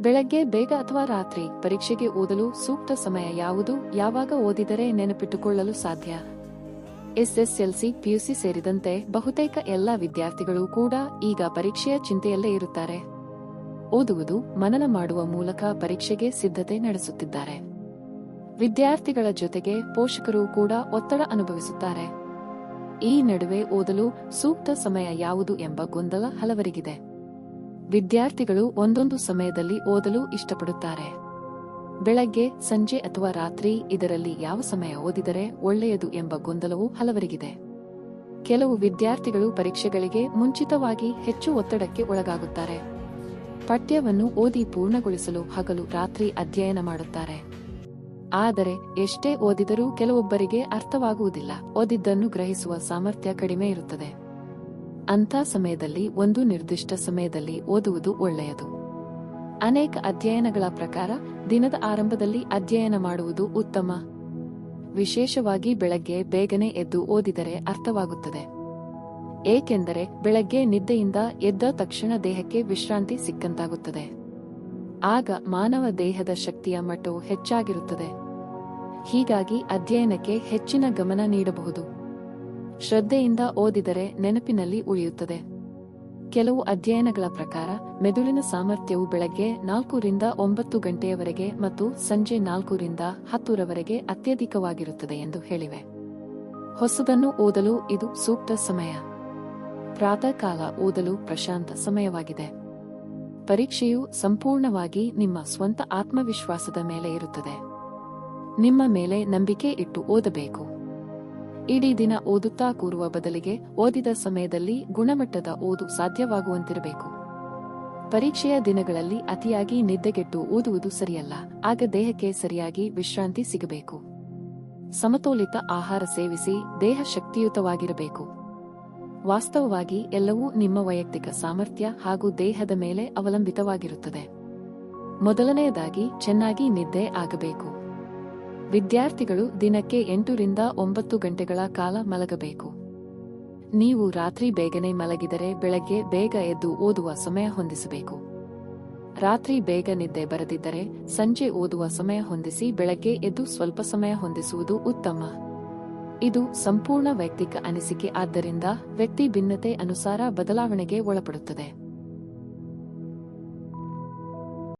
ಬೆಳಗ್ಗೆ ಬೇಗ ಅಥವಾ ರಾತ್ರಿ ಪರೀಕ್ಷೆಗೆ ಓದಲು ಸೂಕ್ತ ಸಮಯ ಯಾವುದು? ಯಾವಾಗ ಓದಿದರೆ ನೆನಪಿಟ್ಟುಕೊಳ್ಳಲು ಸಾಧ್ಯ? ಎಸ್ಎಸ್ಎಲ್ಸಿ, ಪಿಯುಸಿ ಸೇರಿದಂತೆ ಬಹುತೇಕ ಎಲ್ಲ ವಿದ್ಯಾರ್ಥಿಗಳು ಕೂಡ ಈಗ ಪರೀಕ್ಷೆಯ ಚಿಂತೆಯಲ್ಲೇ ಇರುತ್ತಾರೆ. ಓದುವುದು ಮನನ ಮಾಡುವ ಮೂಲಕ ಪರೀಕ್ಷೆಗೆ ಸಿದ್ಧತೆ ನಡೆಸುತ್ತಿದ್ದಾರೆ. ವಿದ್ಯಾರ್ಥಿಗಳ ಜೊತೆಗೆ ಪೋಷಕರು ಕೂಡ ಒತ್ತಡ ಅನುಭವಿಸುತ್ತಾರೆ. ಈ ನಡುವೆ ಓದಲು ಸೂಕ್ತ ಸಮಯ ಯಾವುದು ಎಂಬ ಗೊಂದಲ ಹಲವರಿಗಿದೆ. ವಿದ್ಯಾರ್ಥಿಗಳು ಒಂದೊಂದು ಸಮಯದಲ್ಲಿ ಓದಲು ಇಷ್ಟಪಡುತ್ತಾರೆ. ಬೆಳಗ್ಗೆ, ಸಂಜೆ ಅಥವಾ ರಾತ್ರಿ ಇದರಲ್ಲಿ ಯಾವ ಸಮಯ ಓದಿದರೆ ಒಳ್ಳೆಯದು ಎಂಬ ಗೊಂದಲವು ಹಲವರಿಗಿದೆ. ಕೆಲವು ವಿದ್ಯಾರ್ಥಿಗಳು ಪರೀಕ್ಷೆಗಳಿಗೆ ಮುಂಚಿತವಾಗಿ ಹೆಚ್ಚು ಒತ್ತಡಕ್ಕೆ ಒಳಗಾಗುತ್ತಾರೆ. ಪಠ್ಯವನ್ನು ಓದಿ ಪೂರ್ಣಗೊಳಿಸಲು ಹಗಲು ರಾತ್ರಿ ಅಧ್ಯಯನ ಮಾಡುತ್ತಾರೆ. ಆದರೆ, ಎಷ್ಟೇ ಓದಿದರೂ ಕೆಲವೊಬ್ಬರಿಗೆ ಅರ್ಥವಾಗುವುದಿಲ್ಲ. ಓದಿದ್ದನ್ನು ಗ್ರಹಿಸುವ ಸಾಮರ್ಥ್ಯ ಕಡಿಮೆ ಇರುತ್ತದೆ. ಅಂಥ ಸಮಯದಲ್ಲಿ ಒಂದು ನಿರ್ದಿಷ್ಟ ಸಮಯದಲ್ಲಿ ಓದುವುದು ಒಳ್ಳೆಯದು. ಅನೇಕ ಅಧ್ಯಯನಗಳ ಪ್ರಕಾರ ದಿನದ ಆರಂಭದಲ್ಲಿ ಅಧ್ಯಯನ ಮಾಡುವುದು ಉತ್ತಮ. ವಿಶೇಷವಾಗಿ ಬೆಳಗ್ಗೆ ಬೇಗನೆ ಎದ್ದು ಓದಿದರೆ ಅರ್ಥವಾಗುತ್ತದೆ. ಏಕೆಂದರೆ ಬೆಳಗ್ಗೆ ನಿದ್ದೆಯಿಂದ ಎದ್ದ ತಕ್ಷಣ ದೇಹಕ್ಕೆ ವಿಶ್ರಾಂತಿ ಸಿಕ್ಕಂತಾಗುತ್ತದೆ. ಆಗ ಮಾನವ ದೇಹದ ಶಕ್ತಿಯ ಮಟ್ಟವು ಹೆಚ್ಚಾಗಿರುತ್ತದೆ. ಹೀಗಾಗಿ ಅಧ್ಯಯನಕ್ಕೆ ಹೆಚ್ಚಿನ ಗಮನ ನೀಡಬಹುದು. ಶ್ರದ್ಧೆಯಿಂದ ಓದಿದರೆ ನೆನಪಿನಲ್ಲಿ ಉಳಿಯುತ್ತದೆ. ಕೆಲವು ಅಧ್ಯಯನಗಳ ಪ್ರಕಾರ, ಮೆದುಳಿನ ಸಾಮರ್ಥ್ಯವು ಬೆಳಗ್ಗೆ ನಾಲ್ಕರಿಂದ ಒಂಬತ್ತು ಗಂಟೆಯವರೆಗೆ ಮತ್ತು ಸಂಜೆ ನಾಲ್ಕರಿಂದ ಹತ್ತರವರೆಗೆ ಅತ್ಯಧಿಕವಾಗಿರುತ್ತದೆ ಎಂದು ಹೇಳಿವೆ. ಹೊಸದನ್ನು ಓದಲು ಇದು ಸೂಕ್ತ ಸಮಯ. ಪ್ರಾತಃ ಕಾಲ ಓದಲು ಪ್ರಶಾಂತ ಸಮಯವಾಗಿದೆ. ಪರೀಕ್ಷೆಯು ಸಂಪೂರ್ಣವಾಗಿ ನಿಮ್ಮ ಸ್ವಂತ ಆತ್ಮವಿಶ್ವಾಸದ ಮೇಲೆ ಇರುತ್ತದೆ. ನಿಮ್ಮ ಮೇಲೆ ನಂಬಿಕೆ ಇಟ್ಟು ಓದಬೇಕು. ಇಡೀ ದಿನ ಓದುತ್ತಾ ಕೂರುವ ಬದಲಿಗೆ ಓದಿದ ಸಮಯದಲ್ಲಿ ಗುಣಮಟ್ಟದ ಓದು ಸಾಧ್ಯವಾಗುವಂತಿರಬೇಕು. ಪರೀಕ್ಷೆಯ ದಿನಗಳಲ್ಲಿ ಅತಿಯಾಗಿ ನಿದ್ದೆಗೆಟ್ಟು ಓದುವುದು ಸರಿಯಲ್ಲ, ಆಗ ದೇಹಕ್ಕೆ ಸರಿಯಾಗಿ ವಿಶ್ರಾಂತಿ ಸಿಗಬೇಕು. ಸಮತೋಲಿತ ಆಹಾರ ಸೇವಿಸಿ ದೇಹ ಶಕ್ತಿಯುತವಾಗಿರಬೇಕು. ವಾಸ್ತವವಾಗಿ ಎಲ್ಲವೂ ನಿಮ್ಮ ವೈಯಕ್ತಿಕ ಸಾಮರ್ಥ್ಯ ಹಾಗೂ ದೇಹದ ಮೇಲೆ ಅವಲಂಬಿತವಾಗಿರುತ್ತದೆ. ಮೊದಲನೆಯದಾಗಿ, ಚೆನ್ನಾಗಿ ನಿದ್ದೆ ಆಗಬೇಕು. ವಿದ್ಯಾರ್ಥಿಗಳು ದಿನಕ್ಕೆ ಎಂಟರಿಂದ ಒಂಬತ್ತು ಗಂಟೆಗಳ ಕಾಲ ಮಲಗಬೇಕು. ನೀವು ರಾತ್ರಿ ಬೇಗನೆ ಮಲಗಿದರೆ ಬೆಳಗ್ಗೆ ಬೇಗ ಎದ್ದು ಓದುವ ಸಮಯ ಹೊಂದಿಸಬೇಕು. ರಾತ್ರಿ ಬೇಗ ನಿದ್ದೆ ಬರದಿದ್ದರೆ ಸಂಜೆ ಓದುವ ಸಮಯ ಹೊಂದಿಸಿ ಬೆಳಗ್ಗೆ ಎದ್ದು ಸ್ವಲ್ಪ ಸಮಯ ಹೊಂದಿಸುವುದು ಉತ್ತಮ. ಇದು ಸಂಪೂರ್ಣ ವೈಯಕ್ತಿಕ ಅನಿಸಿಕೆ, ಆದ್ದರಿಂದ ವ್ಯಕ್ತಿ ಭಿನ್ನತೆ ಅನುಸಾರ ಬದಲಾವಣೆಗೆ ಒಳಪಡುತ್ತದೆ.